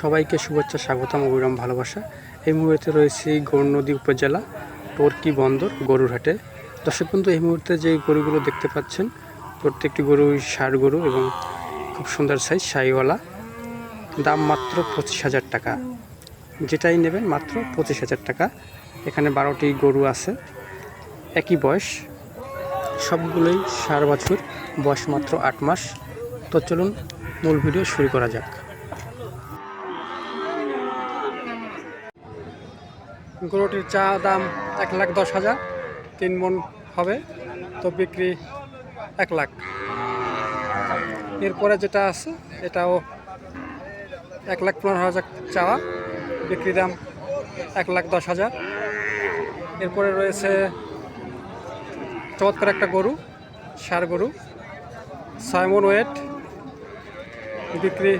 সবাইকে শুভেচ্ছা, স্বাগতম, অবিরাম ভালোবাসা। এই মুহূর্তে রয়েছে গৌরনদী উপজেলা, টর্কি বন্দর, গরুরহাটে। দর্শক বন্ধু, এই মুহূর্তে যে গরুগুলো দেখতে পাচ্ছেন, প্রত্যেকটি গরু ষাড় গরু এবং খুব সুন্দর সাইজ সাইওয়ালা। দাম মাত্র পঁচিশ হাজার টাকা। যেটাই নেবেন মাত্র পঁচিশ হাজার টাকা। এখানে বারোটি গরু আছে, একই বয়স। সবগুলোই সার বছর, বয়স মাত্র আট মাস। তো চলুন মূল ভিডিও শুরু করা যাক। গরুটির চা দাম এক লাখ দশ হাজার, তিন মন হবে, তো বিক্রি এক লাখ। এরপরে যেটা আছে, এটাও এক লাখ পনেরো হাজার চাওয়া, বিক্রি দাম এক লাখ দশ হাজার। এরপরে রয়েছে চমৎকার একটা গরু, সার গরু, সাইমন ওয়েট, বিক্রি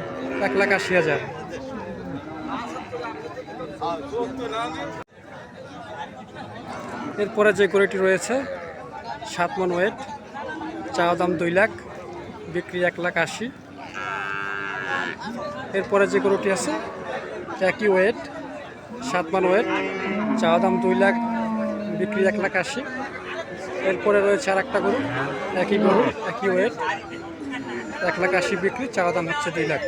এক লাখ আশি হাজার। এরপরে যে গরুটি রয়েছে সাত মন ওয়েট চাওয়া দাম দুই লাখ, বিক্রি এক লাখ আশি। এরপরে যে গরুটি আছে, একই ওয়েট সাত মান ওয়েট চাওয়া দাম দুই লাখ, বিক্রি এক লাখ আশি। এরপরে রয়েছে আর একটা গরু, একই গরু, একই ওয়েট এক লাখ আশি বিক্রি, চাওয়া দাম হচ্ছে দুই লাখ।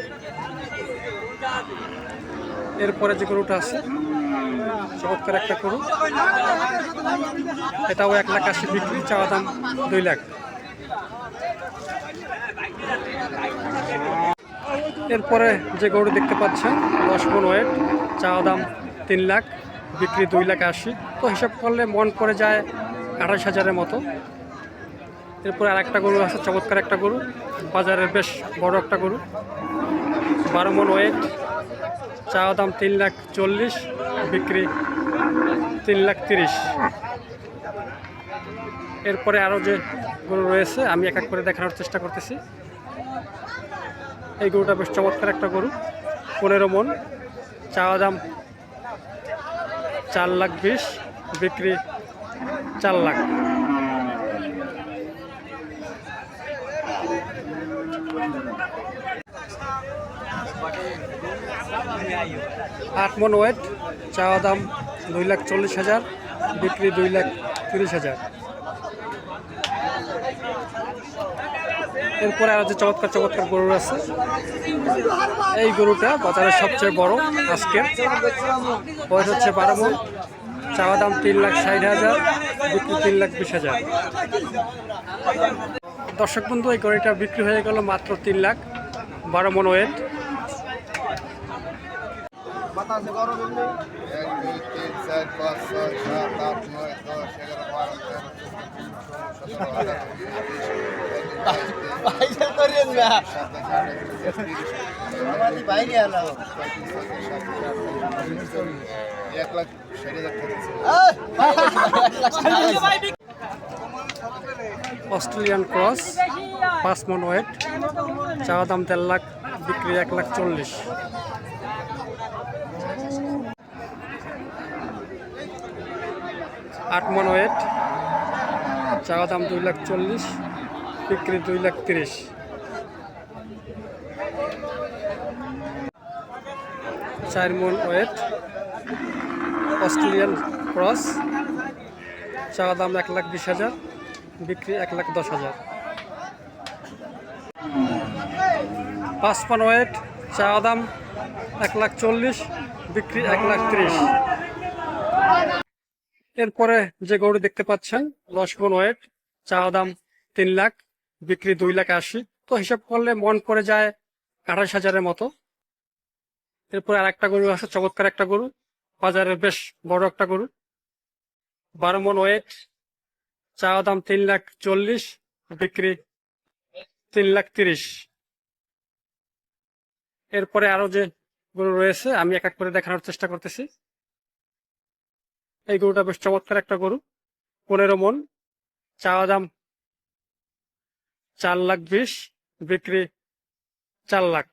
এরপরে যে গরুটা আছে চমৎকার একটা গরু। এটাও এক লাখ আশি বিক্রি, চাওয়া দাম দুই লাখ। এরপরে যে গরু দেখতে পাচ্ছেন, দশ মন ওয়েট চাওয়া দাম তিন লাখ, বিক্রি দুই লাখ আশি। তো হিসাব করলে মন পড়ে যায় আঠাশ হাজারের মতো। এরপরে আর একটা গরু আছে, চমৎকার একটা গরু। বাজারের বেশ বড় একটা গরু। বারো মন ওয়েট চাওয়া দাম তিন লাখ চল্লিশ। বিক্রি তিন লাখ তিরিশ। এরপরে আরও যে গরু রয়েছে, আমি এক এক করে দেখানোর চেষ্টা করতেছি। এই গরুটা বেশ চমৎকার একটা গরু, পনেরো মন, চাওয়া দাম চার লাখ বিশ, বিক্রি চার লাখ। আট মন ওয়েট। চাওয়া দাম দুই লাখ চল্লিশ হাজার, বিক্রি দুই লাখ তিরিশ হাজার। এরপরে আরও যে চমৎকার চমৎকার গরু আছে, এই গরুটা বাজারের সবচেয়ে বড় আজকের। বয়স হচ্ছে বারো মন, চাওয়া দাম তিন লাখ ষাট হাজার, বিক্রি তিন লাখ বিশ হাজার। দর্শক বন্ধু, এই গরুটা বিক্রি হয়ে গেল মাত্র তিন লাখ, বারো মন ওয়েট এক দুই তিন চার পাঁচ ছয় সাত আট নয় দশ এগারো বারো তেরো এক লাখ ষাট হাজার অস্ট্রেলিয়ান ক্রস পাঁচ মন ওয়েট চাওয়া দাম দেড় লাখ বিক্রি এক লাখ চল্লিশ। আট মন ওয়েট চাওয়া দাম দুই লাখ চল্লিশ, বিক্রি দুই লাখ তিরিশ। চার মন ওয়েট অস্ট্রেলিয়ান ক্রস, চাওয়া দাম এক লাখ বিশ হাজার, বিক্রি এক লাখ দশ হাজার। পাঁচ পান ওয়েট চাওয়া দাম এক লাখ চল্লিশ, বিক্রি এক লাখ ত্রিশ। এরপরে যে গরু দেখতে পাচ্ছেন দশ ওয়েট চাওয়া দাম তিন লাখ, বিক্রি দুই লাখ আশি। তো হিসাব করলে মন পড়ে যায় আঠাশ হাজারের মতো। এরপরে আর একটা গরু আছে, চমৎকার একটা গরু। বাজারের বেশ বড় একটা গরু। বারো মন ওয়েট চাওয়া দাম তিন লাখ চল্লিশ, বিক্রি তিন লাখ তিরিশ। এরপরে আরও যে গরু রয়েছে, আমি এক এক করে দেখানোর চেষ্টা করতেছি। এই গরুটা বেশ চমৎকার একটা গরু। পনেরো মন, চাওয়া দাম চার লাখ বিশ, বিক্রি চার লাখ।